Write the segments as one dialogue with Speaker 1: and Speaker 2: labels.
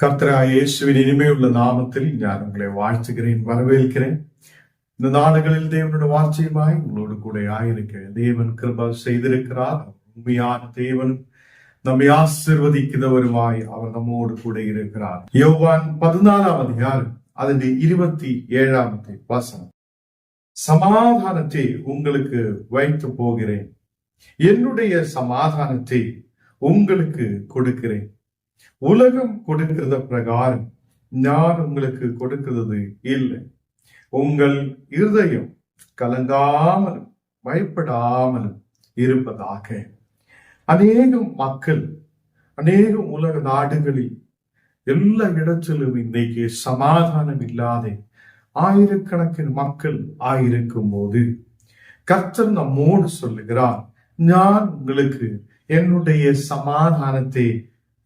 Speaker 1: கர்த்தராയ இயேசுவின் இனிமையுள்ள நாமத்தில் நான் உங்களை வாழ்த்துகிறேன் வரவேற்கிறேன் இந்த நாடுகளில் தேவனுடைய வார்த்தையுமாய் உங்களோடு கூட ஆயிருக்கிறேன் தேவன் கிருபா செய்திருக்கிறார் உண்மையான தேவன் நம்மை ஆசிர்வதிக்கிறவருமாய் அவர் நம்மோடு கூட இருக்கிறார் யோவான் பதினாலாம் அதிகாரம் அதன் இருபத்தி ஏழாம் வசனம் சமாதானத்தை உங்களுக்கு வைத்து போகிறேன். என்னுடைய சமாதானத்தை உங்களுக்கு கொடுக்கிறேன். உலகம் கொடுக்கிறத பிரகாரம் நான் உங்களுக்கு கொடுக்கிறது இல்லை. உங்கள் இருதயம் கலங்காமலும் பயப்படாமலும் இருப்பதாக. அநேகம் மக்கள் அநேகம் உலக நாடுகளில் எல்லா இடத்திலும் இன்னைக்கு சமாதானம் இல்லாத ஆயிரக்கணக்கின் மக்கள் ஆயிருக்கும் போது கர்த்தர் நம்மோடு சொல்லுகிறார் நான் உங்களுக்கு என்னுடைய சமாதானத்தை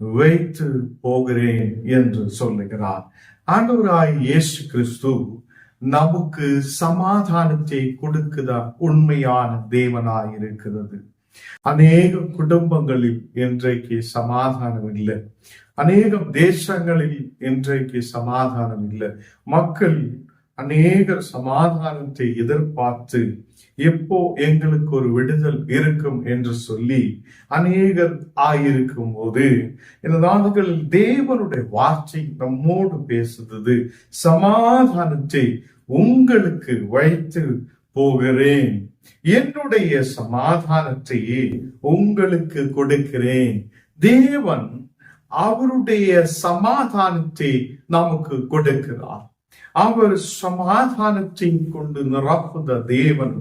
Speaker 1: வைத்து போகிறேன் என்று சொல்லுகிறார். ஆண்டவராய் இயேசு கிறிஸ்து நமக்கு சமாதானத்தை கொடுக்கிற உண்மையான தேவனாய் இருக்கிறது அநேக குடும்பங்களில் இன்றைக்கு சமாதானம் இல்லை. அநேகம் தேசங்களில் இன்றைக்கு சமாதானம் இல்லை. மக்கள் அநேகர் சமாதானத்தை எதிர்பார்த்து எப்போ எங்களுக்கு ஒரு விடுதல் இருக்கும் என்று சொல்லி அநேகர் ஆயிருக்கும் போது இந்த நாடுகளில் தேவனுடைய வார்த்தை நம்மோடு பேசுகிறது சமாதானத்தை உங்களுக்கு வைத்து போகிறேன். என்னுடைய சமாதானத்தையே உங்களுக்கு கொடுக்கிறேன். தேவன் அவருடைய சமாதானத்தை நமக்கு கொடுக்கிறார். அவர் சமாதானத்தை கொண்டு நிரப்புத தேவன்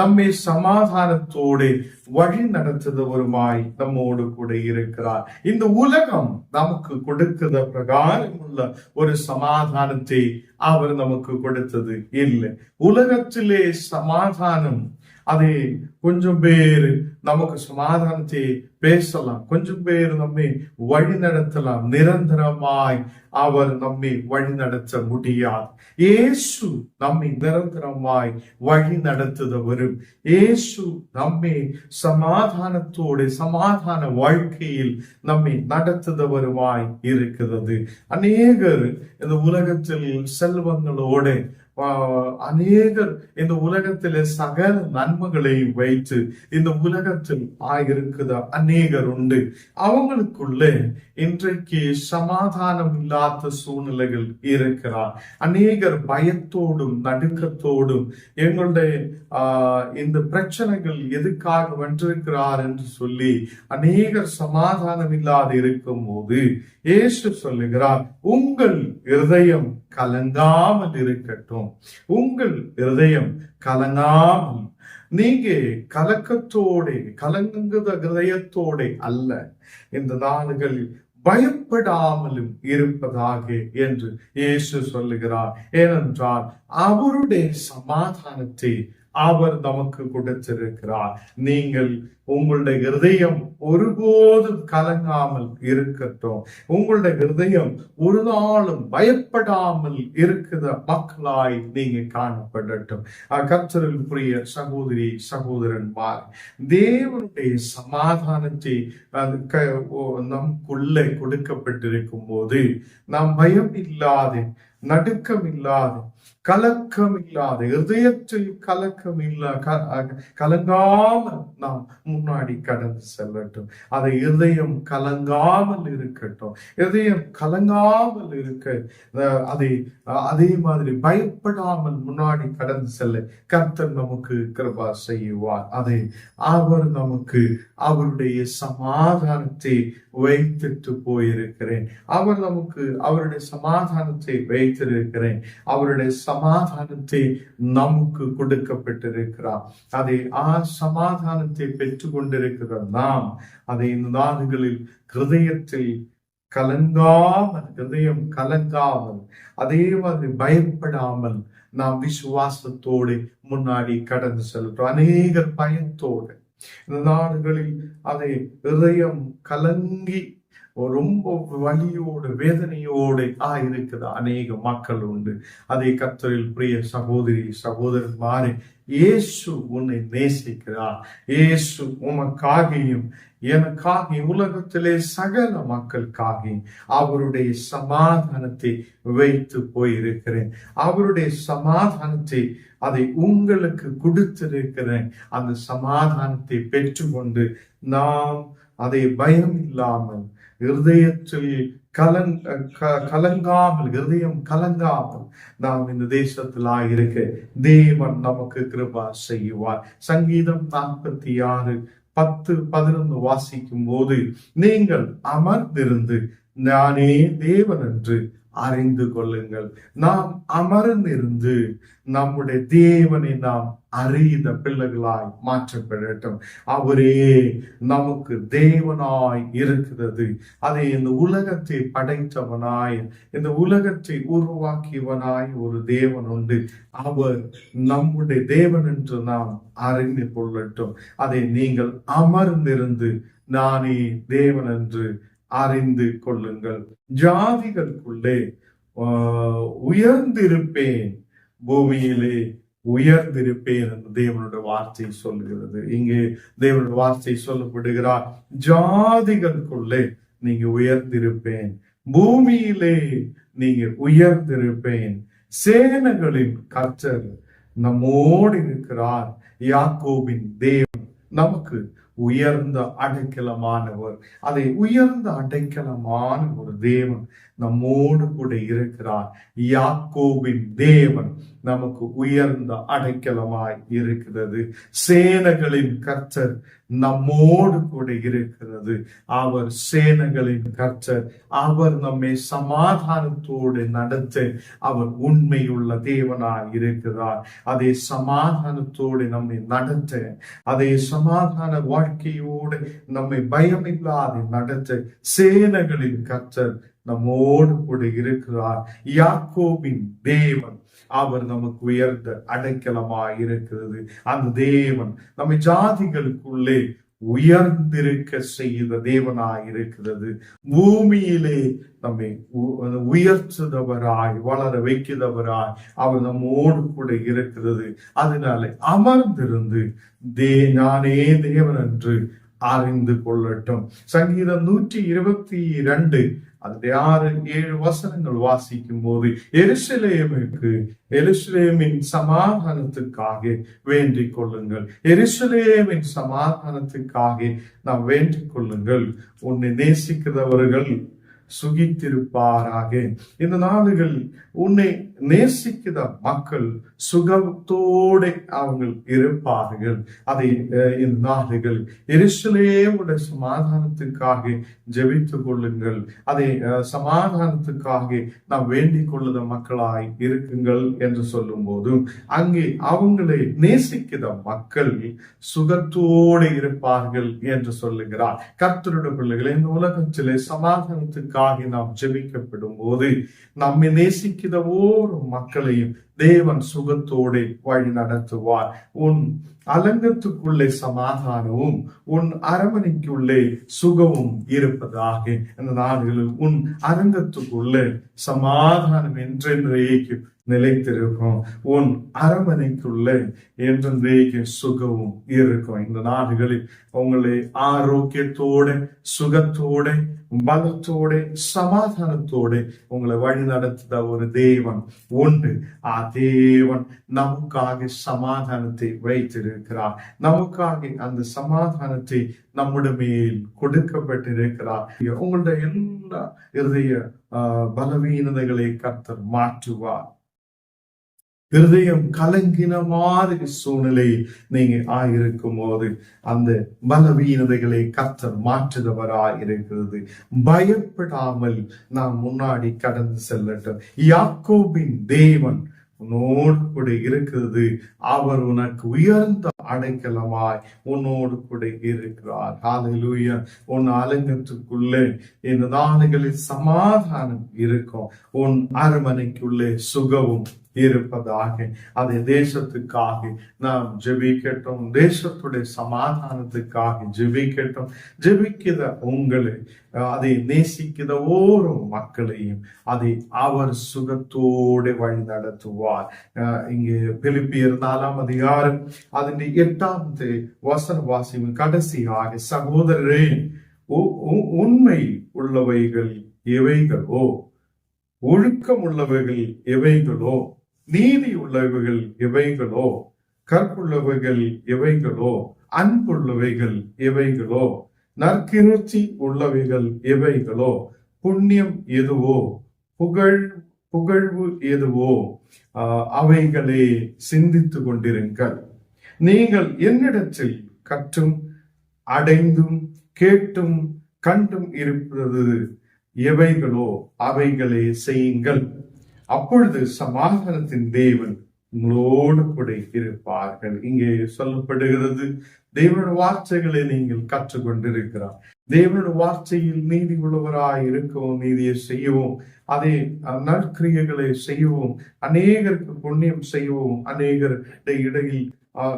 Speaker 1: நம்மை சமாதானத்தோடு வழி நடத்துதவருமாய் நம்மோடு கூட இருக்கிறார். இந்த உலகம் நமக்கு கொடுக்கிற பிரகாரம் உள்ள ஒரு சமாதானத்தை அவர் நமக்கு கொடுத்தது இல்லை. உலகத்திலே சமாதானம் அதை கொஞ்சம் பேர் நமக்கு சமாதானத்தை பேசலாம். கொஞ்சம் பேர் நம்மை வழி நடத்தலாம் நிரந்தரமாய் அவர் நம்மை வழி நடத்த முடியாது. ஏசு நம்மை நிரந்தரமாய் வழி நடத்துதவரும் ஏசு நம்மை சமாதானத்தோடு சமாதான வாழ்க்கையில் நம்மை நடத்துதவருமாய் இருக்கிறது. அநேகர் இந்த உலகத்தில் செல்வங்களோடு அநேகர் இந்த உலகத்திலே சகல நன்மைகளையும் வைத்து இந்த உலகத்தில் ஆயிருக்குத? அநேகர் உண்டு. அவங்களுக்குள்ளே இன்றைக்கு சமாதானம் இல்லாத சூழ்நிலைகள் இருக்கிறார். அநேகர் பயத்தோடும் நடுக்கத்தோடும் எங்களுடைய ஆஹ் இந்த பிரச்சனைகள் எதுக்காக வென்றிருக்கிறார் என்று சொல்லி அநேகர் சமாதானம் இல்லாது இருக்கும் போது ஏசு சொல்லுகிறார் உங்கள் இருதயம் கலங்காமல் இருக்கட்டும். உங்கள் இருதயம் கலங்காமல் நீங்க கலக்கத்தோட கலங்குத இருதயத்தோட அல்ல. இந்த நாடுகளில் பயப்படாமலும் இருப்பதாக என்று இயேசு சொல்லுகிறார். ஏனென்றால் அவருடைய சமாதானத்தை அவர் நமக்கு கொடுத்திருக்கிறார். நீங்கள் உங்களுடைய இருதயம் ஒருபோதும் கலங்காமல் இருக்கட்டும். உங்களுடைய இருதயம் ஒரு நாளும் பயப்படாமல் இருக்கிற மக்களாய் நீங்க காணப்படட்டும். கர்த்தரில் புரிய சகோதரி சகோதரன்மார் தேவனுடைய சமாதானத்தை நமக்குள்ளே கொடுக்கப்பட்டிருக்கும் போது நாம் பயம் இல்லாத நடுக்கம் இல்லாத கலக்கம் இல்லாத இதயத்தில் கலக்கம் இல்ல கலங்காமல் நாம் முன்னாடி கடந்து செல்லட்டும். அதை இதயம் கலங்காமல் இருக்கட்டும். இதயம் கலங்காமல் இருக்க அதை அதே மாதிரி பயப்படாமல் முன்னாடி கடந்து செல்ல கர்த்தர் நமக்கு கிருபா செய்வார். அதை அவர் நமக்கு அவருடைய சமாதானத்தை வைத்துட்டு போயிருக்கிறேன். அவர் நமக்கு அவருடைய சமாதானத்தை வைத்திருக்கிறேன். அவருடைய சமாதானத்தை நமக்கு கொடுக்கப்பட்டிருக்கிறார். அதை ஆ சமாதானத்தை பெற்று கொண்டிருக்கிற நாம். அதை இந்த நாடுகளில் ஹிருதயத்தில் கலங்காமல் ஹிருதயம் கலங்காமல் அதே மாதிரி பயப்படாமல் நாம் விசுவாசத்தோடு முன்னாடி கடந்து செல்கிறோம். அநேகர் பயத்தோடு. இந்த நாடுகளில் அதை இதயம் கலங்கி ரொம்ப வலியோடு வேதனையோடு ஆ இருக்குது. அநேக மக்கள் உண்டு. அதை கத்தரில் பிரிய சகோதரி சகோதரன்மாரே இயேசு உன்னை நேசிக்கிறார். இயேசு உமக்காகியும் எனக்காக உலகத்திலே சகல மக்களுக்காக அவருடைய சமாதானத்தை வைத்து போயிருக்கிறேன். அவருடைய சமாதானத்தை அதை உங்களுக்கு கொடுத்திருக்கிறேன். அந்த சமாதானத்தை பெற்றுக்கொண்டு நாம் அதை பயம் இல்லாமல் இருதயத்தில் கலங் க- கலங்காமல் இருதயம் கலங்காமல் நாம் இந்த தேசத்தில் இருக்க தேவன் நமக்கு கிருபா செய்வார். சங்கீதம் நாற்பத்தி ஆறு பத்து பதினொன்று வாசிக்கும் போது நீங்கள் அமர்ந்திருந்து நானே தேவன் என்று அறிந்து கொள்ளுங்கள். நாம் அமர்ந்திருந்து நம்முடைய தேவனை நாம் அறிந்த பிள்ளைகளாய் மாற்றப்படட்டும் அவரே நமக்கு தேவனாய் இருக்கிறது. அதை இந்த உலகத்தை படைத்தவனாய் இந்த உலகத்தை உருவாக்கியவனாய் ஒரு தேவன் உண்டு. அவர் நம்முடைய தேவன் என்று நாம் அறிந்து கொள்ளட்டும். அதை நீங்கள் அமர்ந்திருந்து நானே தேவன் என்று அறிந்து கொள்ளுங்கள். ஜாதிகளுக்குள்ளே உயர்ந்திருப்பேன். பூமியிலே உயர்ந்திருப்பேன் என்று தேவனுடைய வார்த்தை சொல்லுகிறது இங்கே தேவனுடைய வார்த்தை சொல்லப்படுகிறார். ஜாதிகளுக்குள்ளே நீங்க உயர்ந்திருப்பேன். பூமியிலே நீங்க உயர்ந்திருப்பேன். சேனைகளின் கற்றல் நம்மோடு இருக்கிறார். யாக்கோபின் தேவன் நமக்கு உயர்ந்த அடைக்கலமானவர் அதை உயர்ந்த அடைக்கலமான ஒரு தேவன் நம்மோடு கூட இருக்கிறார். யாக்கோபின் தேவன் நமக்கு உயர்ந்த அடைக்கலமாய் இருக்கிறது. சேனைகளின் கர்த்தர் நம்மோடு கூட இருக்கிறது. அவர் சேனைகளின் கர்த்தர். அவர் நம்மை சமாதானத்தோடு நடத்த அவர் உண்மையுள்ள தேவனாய் இருக்கிறார். அதே சமாதானத்தோடு நம்மை நடத்த அதே சமாதான வாழ்க்கையோடு நம்மை பயமில்லாது நடத்த சேனைகளின் கர்த்தர் நம்மோடு கூட இருக்கிறார். யாக்கோபின் தேவன் அவர் நமக்கு உயர்ந்த அடைக்கலமா இருக்கிறது. அந்த தேவன் நம்ம ஜாதிகளுக்குள்ளே உயர்ந்திருக்க செய்த தேவனாய் இருக்கிறது. பூமியிலே நம்மை உ- உயர்த்துதவராய் வளர வைக்கிறவராய் அவர் நம்மோடு கூட இருக்கிறது. அதனால அமர்ந்திருந்து தே நானே தேவன் என்று அறிந்து கொள்ளட்டும். சங்கீதம் நூற்றி இருபத்தி இரண்டு அந்த ஆறு ஏழு வசனங்கள் வாசிக்கும் போது எருசலேமுக்கு எருசலேமின் சமாதானத்துக்காக வேண்டிக் கொள்ளுங்கள். எருசலேமின் சமாதானத்துக்காக நாம் வேண்டிக் கொள்ளுங்கள். உன்னை நேசிக்கிறவர்கள் சுகித்திருப்பாராக. இந்த நாடுகள் உன்னை நேசிக்கிற மக்கள் சுகத்தோடு அவங்க இருப்பார்கள். அதை இந்த நாடுகள் எருசலேமுடைய சமாதானத்துக்காக ஜெபித்துக் கொள்ளுங்கள். அதை சமாதானத்துக்காக நாம் வேண்டிக் கொள்ளுத மக்களாய் இருக்குங்கள் என்று சொல்லும் போதும் அங்கே அவங்களை நேசிக்கிற மக்கள் சுகத்தோடு இருப்பார்கள் என்று சொல்லுகிறார். கர்த்தருடைய பிள்ளைகளை இந்த உலகத்திலே சமாதானத்துக்காக நாம் ஜெபிக்கப்படும் போது நம்மை நேசிக்கிற ஓர் மக்களையும் தேவன் சுகத்தோடு வழி நடத்துவார். உன் அலங்கத்துக்குள்ளே சமாதானமும் உன் அரவணைக்குள்ளே சுகமும் இருப்பதாக. இந்த நாடுகளில் உன் அரங்கத்துக்குள்ளே சமாதானம் என்றென்றைக்கு நிலைத்திருக்கும். உன் அரமனைக்குள்ளே என்றென்றைக்கு சுகமும் இருக்கும். இந்த நாடுகளில் உங்களை ஆரோக்கியத்தோட சுகத்தோட பலத்தோட சமாதானத்தோட உங்களை வழி நடத்துத ஒரு தெய்வம் உண்டு. ஆ தேவன் நமக்காக சமாதானத்தை வைத்திருக்கிறார். நமக்காக அந்த சமாதானத்தை நம்முடைய மேல் கொடுக்கப்பட்டிருக்கிறார். உங்களுடைய எல்லா இருதய பலவீனதைகளை கர்த்தர் மாற்றுவார். இருதயம் கலங்கின மாதிரி சூழ்நிலை நீங்க ஆயிருக்கும் போது அந்த பலவீனதைகளை கத்தர் மாற்றுதவரா இருக்கிறது பயப்படாமல் நாம் முன்னாடி கடந்து செல்லட்டும். யாக்கோபின் தேவன் உன்னோடு கூட இருக்கிறது. அவர் உனக்கு உயர்ந்த அடைக்கலமாய் உன்னோடு கூட இருக்கிறார். ஹalleluya உன் அலங்கத்துக்குள்ளே இந்த நாடுகளில் சமாதானம் இருக்கும். உன் அரமனைக்குள்ளே சுகமும் இருப்பதாக அதை தேசத்துக்காக நாம் ஜெபிக்கட்டும். தேசத்துடைய சமாதானத்துக்காக ஜெபிக்கட்டும். ஜெபிக்கிற உங்களை அதை நேசிக்கிற ஒரு மக்களையும் அதை அவர் சுகத்தோடு வழி நடத்துவார் இங்கு பிலிப்பி இருந்தாலாம் அதிகாரம் அதன் எட்டாவது வசன வாசியும் கடைசியாக சகோதரரே உண்மை உள்ளவைகள் எவைகளோ? ஒழுக்கம் உள்ளவைகள் எவைகளோ? நீதி உள்ளவைகள் எவைகளோ கற்புள்ளவைகள் எவைகளோ அன்புள்ளவைகள் எவைகளோ நற்கிருச்சி உள்ளவைகள் எவைகளோ புண்ணியம் எதுவோ புகழ் புகழ்வு எதுவோ அவைகளே சிந்தித்துக் கொண்டிருங்கள். நீங்கள் என்னிடத்தில் கற்றும் அடைந்தும் கேட்டும் கண்டும் இருப்பது எவைகளோ அவைகளே செய்யுங்கள். அப்பொழுது சமாதானத்தின் தேவன் உங்களோடு கூட இருப்பார்கள். இங்கே சொல்லப்படுகிறது தேவனுடைய வார்த்தைகளை நீங்கள் கற்றுக்கொண்டிருக்கிறார். தேவனுடைய வார்த்தையில் நீதி உள்ளவராய் இருக்கவும் நீதியை செய்யவும் அதே அஹ், நற்கிரியைகளை செய்யவும் அநேகருக்கு புண்ணியம் செய்யவும் அநேகருடைய இடையில்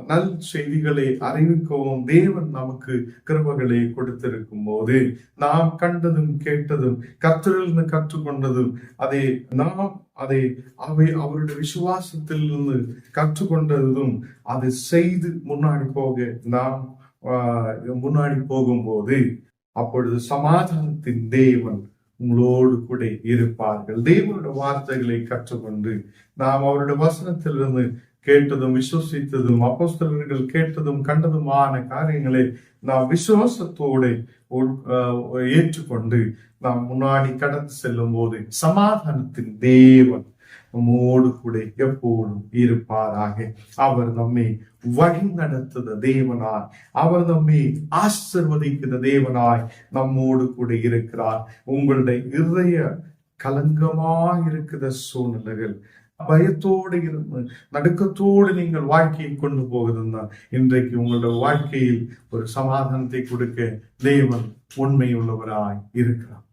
Speaker 1: நல் செய்திகளை அறிவிக்கவும் தேவன் நமக்கு கிருபகளை கொடுத்திருக்கும் போது நாம் கண்டதும் கேட்டதும் கத்திலிருந்து கற்றுக்கொண்டதும் அதை நாம் அதை அவை அவருடைய விசுவாசத்திலிருந்து கற்றுக்கொண்டதும் அதை செய்து முன்னாடி போக நாம் முன்னாடி போகும்போது அப்பொழுது சமாதானத்தின் தேவன் உங்களோடு கூட இருப்பார்கள். தேவனுடைய வார்த்தைகளை கற்றுக்கொண்டு நாம் அவருடைய வசனத்திலிருந்து கேட்டதும் விசுவசித்ததும் அப்போஸ்தலர்கள் கேட்டதும் கண்டதுமான காரியங்களை நாம் விசுவாசத்தோடு உள்- ஏற்றுக்கொண்டு நாம் முன்னாடி கடந்து செல்லும் போது சமாதானத்தின் தேவன் நம்மோடு கூட எப்போதும் இருப்பாராக. அவர் நம்மை வழி நடத்துகிற தேவனாய். அவர் நம்மை ஆசிர்வதிக்கிற தேவனாய் நம்மோடு கூட இருக்கிறார். உங்களுடைய இருதய கலங்கமாக இருக்கிற சூழ்நிலைகள் பயத்தோடு இருந்து நடுக்கத்தோடு நீங்கள் வாழ்க்கையை கொண்டு போகுதுன்னா இன்றைக்கு உங்களுடைய வாழ்க்கையில் ஒரு சமாதானத்தை கொடுக்க தேவன் உண்மையுள்ளவராய் இருக்கிறார்.